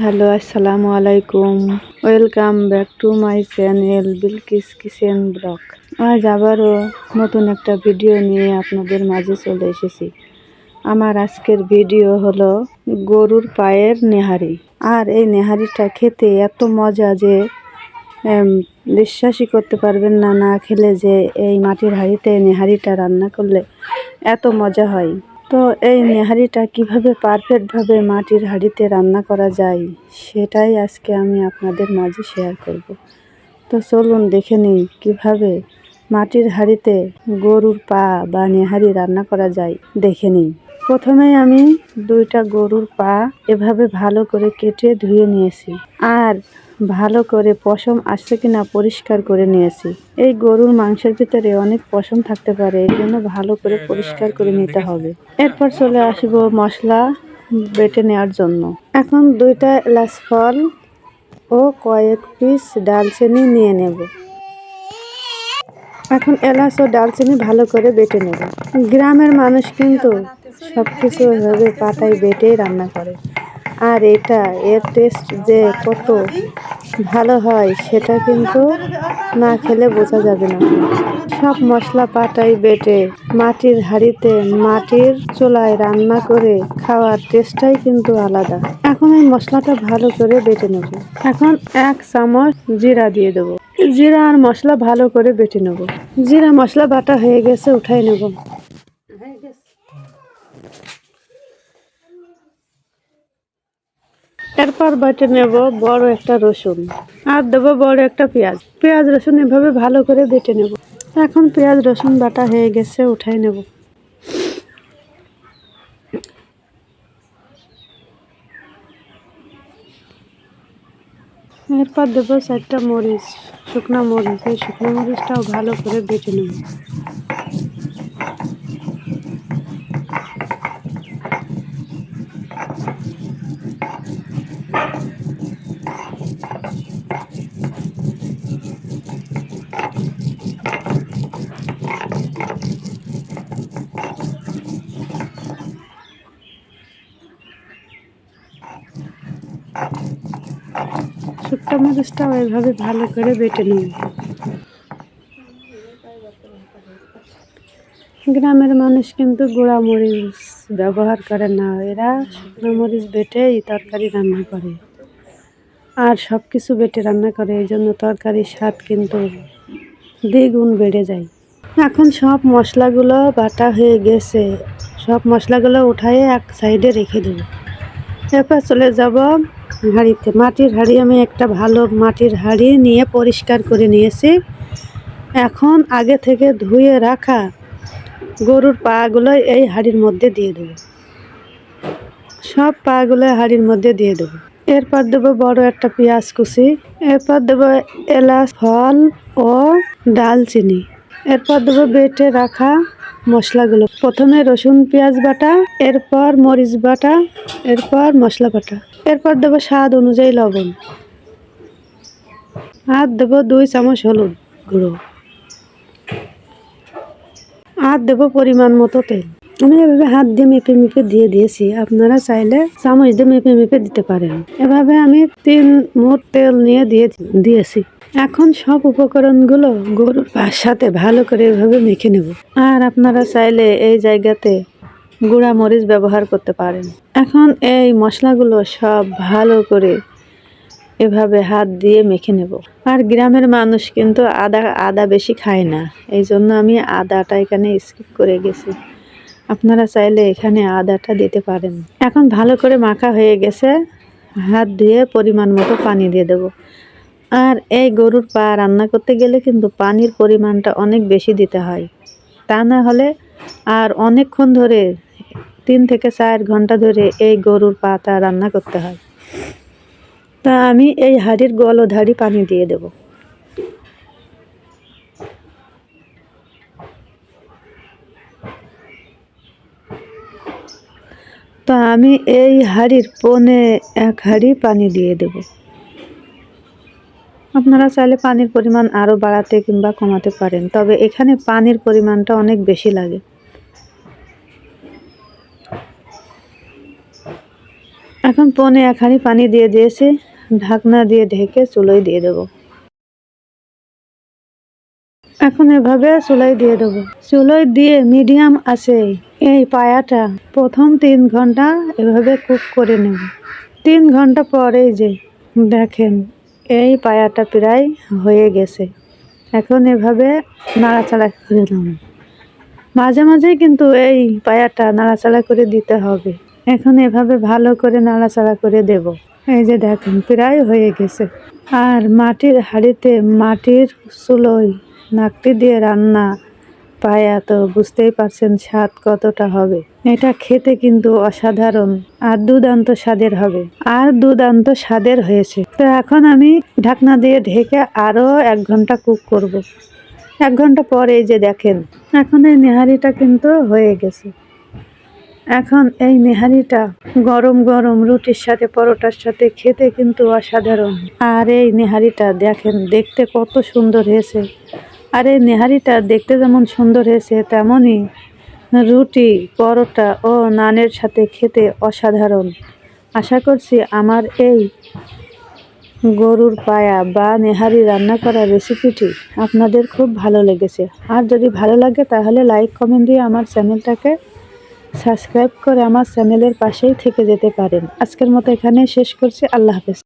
Hello, আসসালামু আলাইকুম। Welcome back to my channel Bilkis kitchen blog আজ আবারও নতুন একটা ভিডিও নিয়ে আপনাদের মাঝে চলে এসেছি। আমার আজকের ভিডিও হলো গরুর পায়ের নেহারি। আর এই নেহারিটা খেতে এত মজা যে বিশ্বাসই করতে পারবেন না না খেলে যে এই মাটির হাঁড়িতে নেহারিটা রান্না করলে এত মজা হয়। তো এই নেহারিটা কীভাবে পারফেক্টভাবে মাটির হাঁড়িতে রান্না করা যায়, সেটাই আজকে আমি আপনাদের মাঝে শেয়ার করব। তো চলুন দেখে নিই কীভাবে মাটির হাঁড়িতে গরুর পা বা নেহারি রান্না করা যায়, দেখে নিই। প্রথমেই আমি দুইটা গরুর পা এভাবে ভালো করে কেটে ধুয়ে নিয়েছি। আর ভালো করে পশম আসছে কিনা পরিষ্কার করে নিয়েছি। এই গরুর মাংসের ভিতরে অনেক পশম থাকতে পারে, এই জন্য ভালো করে পরিষ্কার করে নিতে হবে। এরপর চলে আসব মশলা বেটে নেওয়ার জন্য। এখন দুইটা এলাচ ফল ও কয়েক পিস ডালচিনি নিয়ে নেব। এখন এলাচ ও ডালচিনি ভালো করে বেটে নেব। গ্রামের মানুষ কিন্তু সব কিছু এভাবে পাটায় বেটেই রান্না করে। আর এটা এর টেস্ট যে কত ভালো হয়, সেটা কিন্তু না খেলে বোঝা যাবে না। সব মশলা পাটাই বেটে মাটির হাঁড়িতে মাটির চোলায় রান্না করে খাওয়ার টেস্টটাই কিন্তু আলাদা। এখন এই মশলাটা ভালো করে বেটে নেব। এখন এক চামচ জিরা দিয়ে দেবো। জিরা আর মশলা ভালো করে বেটে নেব। জিরা মশলা বাটা হয়ে গেছে, উঠাই নেব। এরপর বেটে নেব বড় একটা রসুন। আর দেবো বড় একটা পেঁয়াজ। পেঁয়াজ, রসুন এভাবে ভালো করে বেটে নেব। এখন পেঁয়াজ, রসুন বাটা হয়ে গেছে, উঠাই নেব। এরপর দেবো চারটা মরিচ, শুকনো মরিচ। এই শুকনো মরিচটাও ভালো করে বেটে নেব। শুকনো মরিচটাও এভাবে ভালো করে বেটে নেব গ্রামের মানুষ কিন্তু গুঁড়া মরিচ ব্যবহার করে না। এরা শুকনো মরিচ বেটে এই তরকারি রান্না করে আর সব কিছু বেটে রান্না করে। এই জন্য তরকারির স্বাদ কিন্তু দ্বিগুণ বেড়ে যায়। এখন সব মশলাগুলো বাটা হয়ে গেছে। সব মশলাগুলো উঠায়ে এক সাইডে রেখে দেবো। এরপর চলে যাব হাঁড়িতে। মাটির হাঁড়ি আমি একটা ভালো মাটির হাঁড়ি নিয়ে পরিষ্কার করে নিয়েছি। এখন আগে থেকে ধুয়ে রাখা গরুর পাগুলো এই হাঁড়ির মধ্যে দিয়ে দেবো। সব পাগুলো হাঁড়ির মধ্যে দিয়ে দেবো। এরপর দেবো বড় একটা পেঁয়াজ কুচি, এরপর দেবো এলাচ, ফল ও ডালচিনি। এরপর দেবো বেটে রাখা মশলাগুলো। প্রথমে রসুন, পেঁয়াজ বাটা, এরপর মরিচ বাটা, এরপর মশলা বাটা। এরপর দেবো স্বাদ অনুযায়ী লবণ। আর দেবো দুই চামচ হলুদ গুঁড়ো। আর দেবো পরিমাণ মতো তেল। আমি এভাবে হাত দিয়ে মেপে মেপে দিয়ে দিয়েছি। আপনারা চাইলে চামচ দিয়ে মেপে মেপে দিতে পারেন। এভাবে আমি তিন মোট তেল নিয়ে দিয়ে দিয়েছি। এখন সব উপকরণগুলো গরুর সাথে ভালো করে এভাবে মেখে নেব। আর আপনারা চাইলে এই জায়গাতে গুঁড়া মরিচ ব্যবহার করতে পারেন। এখন এই মশলাগুলো সব ভালো করে এভাবে হাত দিয়ে মেখে নেব। আর গ্রামের মানুষ কিন্তু আদা আদা বেশি খায় না। এই জন্য আমি আদাটা এখানে স্কিপ করে গেছি। আপনারা চাইলে এখানে আদাটা দিতে পারেন। এখন ভালো করে মাখা হয়ে গেছে। হাত দিয়ে পরিমাণ মতো পানি দিয়ে দেব। আর এই গরুর পা রান্না করতে গেলে কিন্তু পানির পরিমাণটা অনেক বেশি দিতে হয়। তা না হলে আর অনেকক্ষণ ধরে তিন থেকে চার ঘণ্টা ধরে এই গরুর পাতা রান্না করতে হয়। তা আমি এই হাঁড়ির গলধারি পানি দিয়ে দেব। তো আমি এই হাঁড়ির পনে এক হাঁড়ি পানি দিয়ে দেব। আপনারা চাইলে পানির পরিমাণ আরও বাড়াতে কিংবা কমাতে পারেন, তবে এখানে পানির পরিমাণটা অনেক বেশি লাগে। এখন পনে একখানি পানি দিয়ে দিয়েছি, ঢাকনা দিয়ে ঢেকে চুলোয় দিয়ে দেবো। এখন এভাবে চুলোয় দিয়ে দেবো। চুলোয় দিয়ে মিডিয়াম আছে এই পায়াটা, প্রথম তিন ঘণ্টা এভাবে কুক করে নেব। তিন ঘণ্টা পরেই যে, দেখেন, এই পায়াটা প্রায় হয়ে গেছে। এখন এভাবে নাড়াচাড়া করে দেব মাঝে মাঝেই কিন্তু এই পায়াটা নাড়াচাড়া করে দিতে হবে। এখন এভাবে ভালো করে নাড়াচাড়া করে দেব। এই যে দেখেন, প্রায় হয়ে গেছে। আর মাটির হাঁড়িতে মাটির চুলোয় নাকটি দিয়ে রান্না পায়া তো বুঝতেই পারছেন স্বাদ কতটা হবে। এটা খেতে কিন্তু অসাধারণ আর দুদান্ত স্বাদের হবে। আর দুদান্ত স্বাদের হয়েছে। তো এখন আমি ঢাকনা দিয়ে ঢেকে আরও এক ঘণ্টা কুক করব। এক ঘণ্টা পরে যে দেখেন, এখন এই নেহারিটা কিন্তু হয়ে গেছে। এখন এই নেহারিটা গরম গরম রুটির সাথে, পরোটার সাথে খেতে কিন্তু অসাধারণ। আর এই নেহারিটা দেখেন, দেখতে কত সুন্দর হয়েছে। আর এই নেহারিটা দেখতে যেমন সুন্দর হয়েছে, তেমনই রুটি, পরোটা ও নানের সাথে খেতে অসাধারণ। আশা করছি আমার এই গরুর পায়া বা নেহারি রান্না করা রেসিপিটি আপনাদের খুব ভালো লেগেছে। আর যদি ভালো লাগে তাহলে লাইক কমেন্ট দিয়ে আমার চ্যানেলটাকে সাবস্ক্রাইব করে আমার চ্যানেলের পাশেই থেকে যেতে পারেন। আজকের মতো এখানে শেষ করছি। আল্লাহ হাফেজ।